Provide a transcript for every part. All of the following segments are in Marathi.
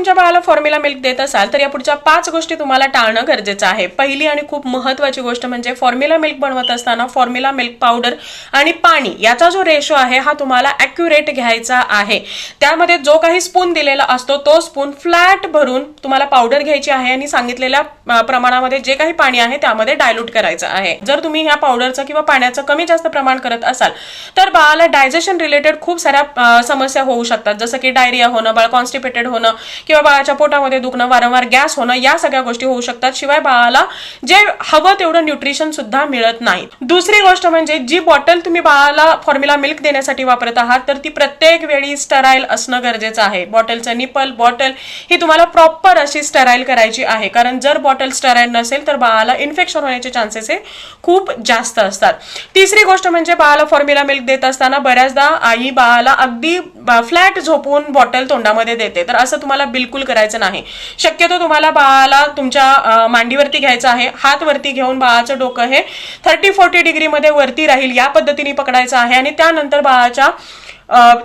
तुमच्या बाळाला फॉर्म्युला मिल्क देत असाल तर या पुढच्या पाच गोष्टी तुम्हाला टाळणं गरजेचं आहे. पहिली आणि खूप महत्वाची गोष्ट म्हणजे फॉर्म्युला मिल्क बनवत असताना फॉर्म्युला मिल्क पावडर आणि पाणी याचा जो रेशो आहे हा तुम्हाला अॅक्युरेट घ्यायचा आहे. त्यामध्ये जो काही स्पून दिलेला असतो तो स्पून फ्लॅट भरून तुम्हाला पावडर घ्यायची आहे आणि सांगितलेल्या प्रमाणामध्ये जे काही पाणी आहे त्यामध्ये डायल्यूट करायचं आहे. जर तुम्ही ह्या पावडरचं किंवा पाण्याचं कमी जास्त प्रमाण करत असाल तर बाळाला डायजेशन रिलेटेड खूप साऱ्या समस्या होऊ शकतात. जसं की डायरिया होणं बाळ कॉन्स्टिपेटेड होणं किंवा बाळाच्या पोटामध्ये दुखणं वारंवार गॅस होणं या सगळ्या गोष्टी होऊ शकतात. शिवाय बाळाला जे हवं तेवढं न्यूट्रिशन सुद्धा मिळत नाही. दुसरी गोष्ट म्हणजे जी बॉटल तुम्ही बाळाला फॉर्म्युला मिल्क देण्यासाठी वापरत आहात तर ती प्रत्येक वेळी स्टराईल असणं गरजेचं आहे. बॉटलचं निपल बॉटल ही तुम्हाला प्रॉपर अशी स्टराईल करायची आहे. कारण जर बॉटल स्टराईल नसेल तर बाळाला इन्फेक्शन होण्याचे चान्सेस हे खूप जास्त असतात. तिसरी गोष्ट म्हणजे बाळाला फॉर्म्युला मिल्क देत असताना बऱ्याचदा आई बाळाला अगदी फ्लॅट झोपून बॉटल तोंडामध्ये देते. तर असं तुम्हाला बिलकुल करायचं नाही. शक्यतो तुम्हाला बाळाला तुमच्या मांडीवरती घ्यायचं आहे. हात वरती घेऊन बाळाचं डोकं हे थर्टी फोर्टी डिग्रीमध्ये वरती राहील. या पद्धतीने पकडायचं आहे आणि त्यानंतर बाळाच्या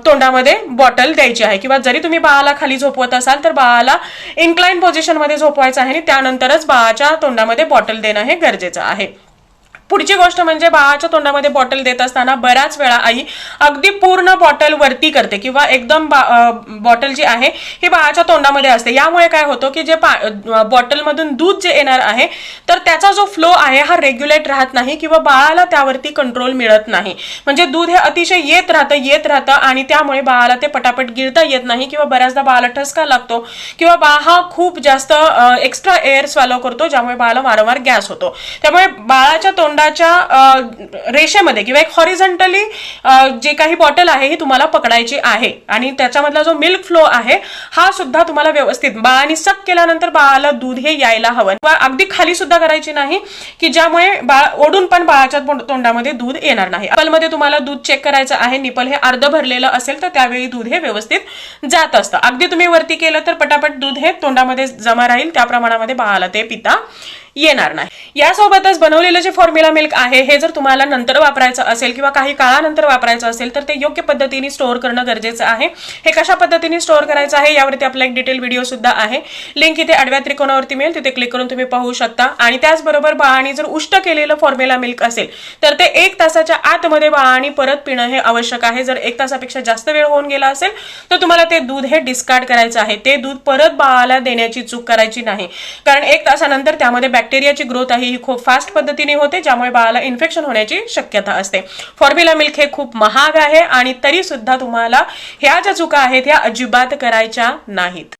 तोंडामध्ये बॉटल द्यायची आहे. किंवा जरी तुम्ही बाळाला खाली झोपवत असाल तर बाळाला इन्क्लाइन पोझिशनमध्ये झोपवायचं आहे आणि त्यानंतरच बाळाच्या तोंडामध्ये बॉटल देणं हे गरजेचं आहे. पुढची गोष्ट म्हणजे बाळाच्या तोंडामध्ये बॉटल देत असताना बऱ्याच वेळा आई अगदी पूर्ण बॉटल वरती करते किंवा एकदम बॉटल जी आहे ही बाळाच्या तोंडामध्ये असते. यामुळे काय होतं की जे बॉटलमधून दूध जे येणार आहे तर त्याचा जो फ्लो आहे हा रेग्युलेट राहत नाही किंवा बाळाला त्यावरती कंट्रोल मिळत नाही. म्हणजे दूध हे अतिशय येत राहतं येत राहतं आणि त्यामुळे बाळाला ते पटापट गिळता येत नाही किंवा बऱ्याचदा बाळाला ठसका लागतो किंवा बाळ हा खूप जास्त एक्स्ट्रा एअर स्वॅलो करतो ज्यामुळे बाळाला वारंवार गॅस होतो. त्यामुळे बाळाच्या तोंड तोंडाच्या रेषेमध्ये किंवा एक हॉरिझंटली जे काही बॉटल आहे ही तुम्हाला पकडायची आहे. आणि त्याच्यामधला जो मिल्क फ्लो आहे हा सुद्धा तुम्हाला व्यवस्थित बाळाने सक केल्यानंतर बाळाला दूध हे यायला हवं. किंवा अगदी खाली सुद्धा करायची नाही की ज्यामुळे बाळ ओढून पण बाळाच्या तोंडामध्ये दूध येणार नाही. अपलमध्ये तुम्हाला दूध चेक करायचं आहे निपल हे अर्ध भरलेलं असेल तर त्यावेळी दूध हे व्यवस्थित जात असतं. अगदी तुम्ही वरती केलं तर पटापट दूध हे तोंडामध्ये जमा राहील त्या प्रमाणामध्ये बाळाला ते पिता येणार नाही. यासोबतच बनवलेलं जे फॉर्म्युला मिल्क आहे हे जर तुम्हाला नंतर वापरायचं असेल किंवा काही काळानंतर वापरायचं असेल तर ते योग्य पद्धतीने स्टोअर करणं गरजेचं आहे. हे कशा पद्धतीने स्टोअर करायचं आहे यावरती आपला एक डिटेल व्हिडिओ सुद्धा आहे. लिंक इथे आडव्या त्रिकोणावरती मिळेल तिथे क्लिक करून तुम्ही पाहू शकता. आणि त्याचबरोबर बाळाने जर उष्ट केलेलं फॉर्म्युला मिल्क असेल तर ते एक तासाच्या आतमध्ये बाळाने परत पिणं हे आवश्यक आहे. जर एक तासापेक्षा जास्त वेळ होऊन गेला असेल तर तुम्हाला ते दूध हे डिस्कार्ड करायचं आहे. ते दूध परत बाळाला देण्याची चूक करायची नाही. कारण एक तासानंतर त्यामध्ये बॅक्टेरियाची ग्रोथ आहे ही खूप फास्ट पद्धतीने होते ज्यामुळे बाळाला इन्फेक्शन होण्याची शक्यता असते. फॉर्म्युला मिल्क हे खूप महाग आहे आणि तरी सुद्धा तुम्हाला ह्या ज्या चुका आहेत ह्या अजिबात करायच्या नाहीत.